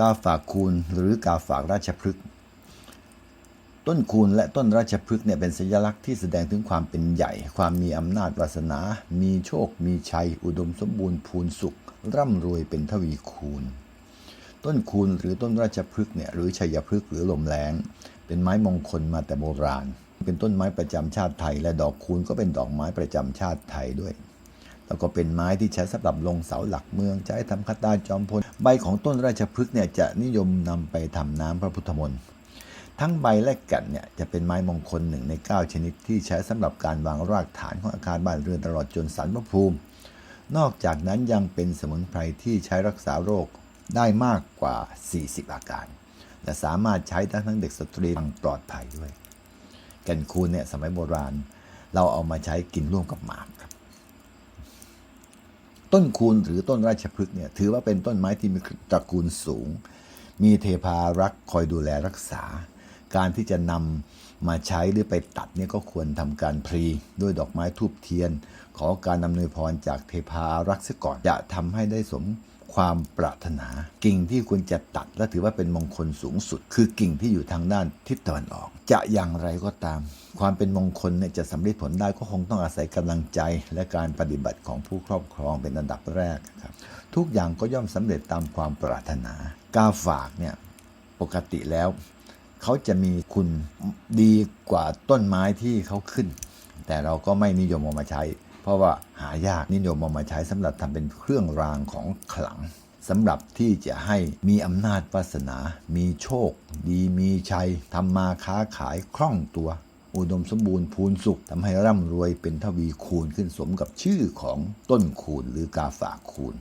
กาฝากคูณหรือกาฝากราชพฤกษ์ต้นคูณและต้นราชพฤกษ์เนี่ยเป็นสัญลักษณ์ที่แสดงถึงความเป็นใหญ่ ความมีอำนาจวาสนา มีโชค มีชัย อุดมสมบูรณ์พูนสุข ร่ำรวยเป็นทวีคูณ ต้นคูณหรือต้นราชพฤกษ์เนี่ยหรือชัยพฤกษ์หรือลมแรงเป็นไม้มงคลมาแต่โบราณ เป็นต้นไม้ประจำชาติไทย และดอกคูณก็เป็นดอกไม้ประจำชาติไทยด้วย แล้วก็เป็นไม้ที่ใช้สำหรับลงเสาหลักเมืองใช้ทำคตาจอมพล ใบของต้นราชพฤกษ์เนี่ยจะนิยมนำไปทำน้ำพระพุทธมนต์ทั้งใบและแก่นเนี่ยจะเป็นไม้มงคลหนึ่งใน 9 ชนิดที่ใช้สำหรับการวางรากฐานของอาคารบ้านเรือนตลอดจนสันพระภูมิ นอกจากนั้นยังเป็นสมุนไพรที่ใช้รักษาโรคได้มากกว่า 40 อาการและสามารถใช้ทั้งทั้งเด็กสตรีอย่างปลอดภัยด้วย แก่นคูณเนี่ยสมัยโบราณ เราเอามาใช้กินร่วมกับหมากครับ ต้นคูณหรือต้นราชพฤกษ์เนี่ยถือว่าเป็นต้นไม้ที่มีตระกูลสูง มีเทพารักษ์คอยดูแลรักษา การที่จะนำมาใช้หรือไปตัดเนี่ยก็ควรทำการพรีด้วยดอกไม้ทูบเทียน ขอการนำนวยพรจากเทพารักษ์ซะก่อนจะทำให้ได้สม ความปรารถนา กิ่งที่ควรจะตัดและถือว่าเป็นมงคลสูงสุด คือกิ่งที่อยู่ทางด้านทิศตะวันออก จะอย่างไรก็ตาม ความเป็นมงคลเนี่ยจะสำเร็จผลได้ก็คงต้องอาศัยกำลังใจ และการปฏิบัติของผู้ครอบครองเป็นอันดับแรกครับทุกอย่างก็ย่อมสำเร็จตามความปรารถนากาฝากเนี่ยปกติแล้ว เขาจะมีคุณดีกว่าต้นไม้ที่เขาขึ้น แต่เราก็ไม่นิยมเอามาใช้ เพราะว่าหายากนิยมเอามาใช้สำหรับทำเป็นเครื่องรางของขลังสำหรับที่จะให้มีอำนาจวาสนา มีโชค ดีมีชัยทำมาค้าขายคล่องตัว อุดมสมบูรณ์พูนสุขทำให้ร่ำรวยเป็นทวีคูณขึ้นสมกับชื่อของต้นคูณหรือกาฝากคูณ